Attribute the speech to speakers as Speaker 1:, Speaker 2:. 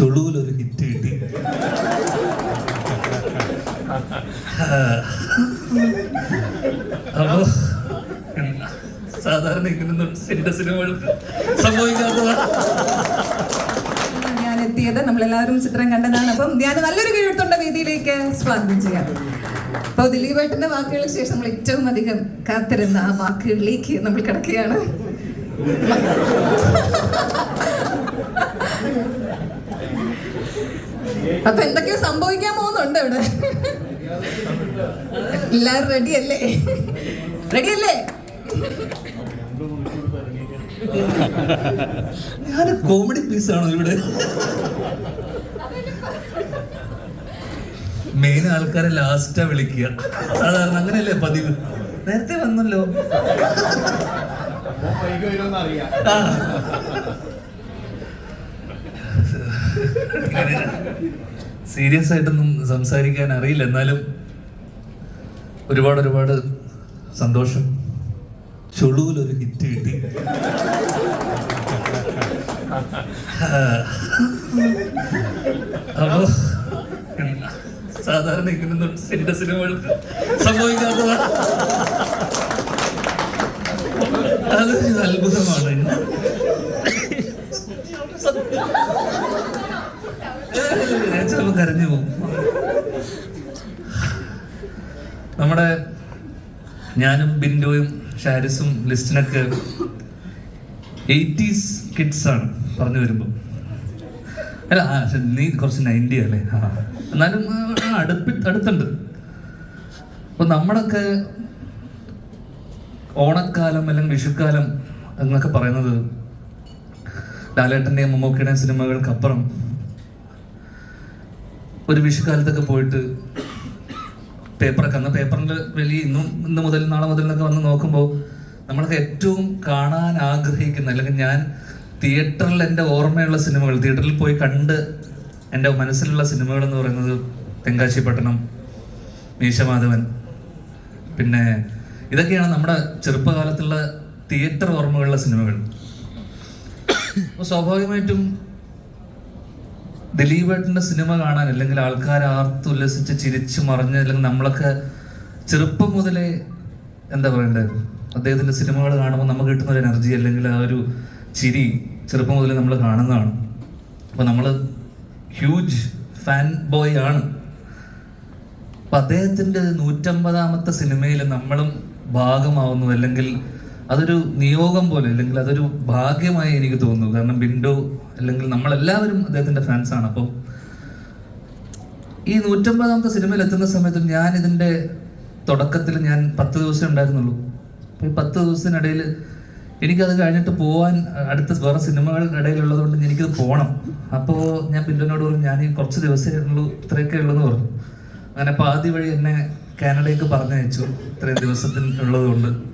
Speaker 1: ചുളുവിലൊരു hit കിട്ടി. അപ്പോ സാധാരണ ഇങ്ങനൊന്നും എന്റെ സിനിമകൾക്ക് സംഭവിക്കാത്തതാണ്
Speaker 2: ഞാൻ എത്തിയത് നമ്മളെല്ലാവരും ചിത്രം കണ്ടതാണ്. അപ്പം ഞാൻ നല്ലൊരു കീഴ്ത്തുണ്ട വേദിയിലേക്ക് സ്വാഗതം ചെയ്യാം. അപ്പോൾ ദിലീപേട്ടന്റെ വാക്കുകൾക്ക് ശേഷം നമ്മൾ ഏറ്റവും അധികം കാത്തിരുന്ന ആ വാക്കുകളിലേക്ക് നമ്മൾ കിടക്കുകയാണ്. അപ്പൊ എന്തൊക്കെയോ സംഭവിക്കാൻ പോകുന്നുണ്ട് ഇവിടെ. എല്ലാരും റെഡി അല്ലേ? റെഡി അല്ലേ?
Speaker 1: ഞാൻ കോമഡി പീസ് പീസാണോ ഇവിടെ? മെയിൻ ആൾക്കാരെ ലാസ്റ്റാ വിളിക്കുക. സാധാരണ അങ്ങനെയല്ലേ പതിവ്? നേരത്തെ വന്നല്ലോ. സീരിയസ് ആയിട്ടൊന്നും സംസാരിക്കാൻ അറിയില്ല. എന്നാലും ഒരുപാട് ഒരുപാട് സന്തോഷം. ചുളുവിലൊരു ഹിറ്റ് കിട്ടി. അപ്പോ സാധാരണ ഇങ്ങനൊന്നും എന്റെ സിനിമകൾക്ക് സംഭവിക്കാത്തതാണ്. അതൊരു അത്ഭുതമാണ്. കരഞ്ഞു പോകും. നമ്മുടെ ഞാനും ബിൻഡോയും ഷാരിസും ലിസ്റ്റിനൊക്കെ എയ്റ്റീസ് കിഡ്സ് ആണ് പറഞ്ഞു വരുമ്പോൾ അല്ല ആ നീ കുറച്ച് നയന്റി അല്ലേ? ആ എന്നാലും അടുപ്പി അടുത്തുണ്ട്. അപ്പൊ നമ്മളൊക്കെ ഓണക്കാലം അല്ലെങ്കിൽ വിഷുക്കാലം എന്നൊക്കെ പറയുന്നത് ലാലേട്ടന്റെയും മമ്മൂക്കിയുടെയും സിനിമകൾക്കപ്പുറം ഒരു വിഷുക്കാലത്തൊക്കെ പോയിട്ട് പേപ്പറൊക്കെ അന്ന് പേപ്പറിൽ വലിയ ഇന്നും ഇന്ന് മുതൽ നാളെ മുതൽ എന്നൊക്കെ വന്ന് നോക്കുമ്പോൾ നമ്മളൊക്കെ ഏറ്റവും കാണാൻ ആഗ്രഹിക്കുന്ന അല്ലെങ്കിൽ ഞാൻ തിയേറ്ററിൽ എന്റെ ഓർമ്മയുള്ള സിനിമകൾ തിയേറ്ററിൽ പോയി കണ്ട് എന്റെ മനസ്സിലുള്ള സിനിമകൾ എന്ന് പറയുന്നത് തെങ്കാശി പട്ടണം മീശമാധവൻ പിന്നെ ഇതൊക്കെയാണ് നമ്മുടെ ചെറുപ്പകാലത്തുള്ള തിയേറ്റർ ഓർമ്മകളുള്ള സിനിമകൾ. അപ്പോൾ സ്വാഭാവികമായിട്ടും ദിലീപേട്ടന്റെ സിനിമ കാണാൻ അല്ലെങ്കിൽ ആൾക്കാർ ആർത്തുല്ലസിച്ച് ചിരിച്ച് മറിഞ്ഞ് അല്ലെങ്കിൽ നമ്മളൊക്കെ ചെറുപ്പം മുതലേ എന്താ പറയണ്ടത് അദ്ദേഹത്തിന്റെ സിനിമകൾ കാണുമ്പോൾ നമുക്ക് കിട്ടുന്ന ഒരു എനർജി അല്ലെങ്കിൽ ആ ഒരു ചിരി ചെറുപ്പം മുതലേ നമ്മൾ കാണുന്നതാണ്. അപ്പോൾ നമ്മൾ ഹ്യൂജ് ഫാൻ ബോയ് ആണ്. അപ്പം അദ്ദേഹത്തിന്റെ നൂറ്റമ്പതാമത്തെ സിനിമയിൽ നമ്മളും ഭാഗമാവുന്നു. അല്ലെങ്കിൽ അതൊരു നിയോഗം പോലെ അല്ലെങ്കിൽ അതൊരു ഭാഗ്യമായി എനിക്ക് തോന്നുന്നു. കാരണം ബിൻഡോ അല്ലെങ്കിൽ നമ്മളെല്ലാവരും അദ്ദേഹത്തിന്റെ ഫാൻസാണ് അപ്പോൾ ഈ നൂറ്റമ്പതാമത്തെ സിനിമയിൽ എത്തുന്ന സമയത്ത് ഞാൻ ഇതിന്റെ തുടക്കത്തിൽ ഞാൻ പത്ത് ദിവസം ഉണ്ടായിരുന്നുള്ളൂ. അപ്പോൾ ഈ പത്ത് ദിവസത്തിനിടയിൽ എനിക്കത് കഴിഞ്ഞിട്ട് പോകാൻ അടുത്ത വേറെ സിനിമകൾ ഇടയിലുള്ളത് കൊണ്ട് എനിക്കത് പോകണം അപ്പോൾ ഞാൻ ബിൻഡോനോട് പറഞ്ഞു ഞാൻ കുറച്ച് ദിവസമേ ഉള്ളൂ ഇത്രയൊക്കെ ഉള്ളൂ എന്ന് പറഞ്ഞു. അങ്ങനെ പാതി വഴി എന്നെ കാനഡയ്ക്ക് പറഞ്ഞയച്ചു. ഇത്രയും ദിവസത്തിനുള്ളതുകൊണ്ട്.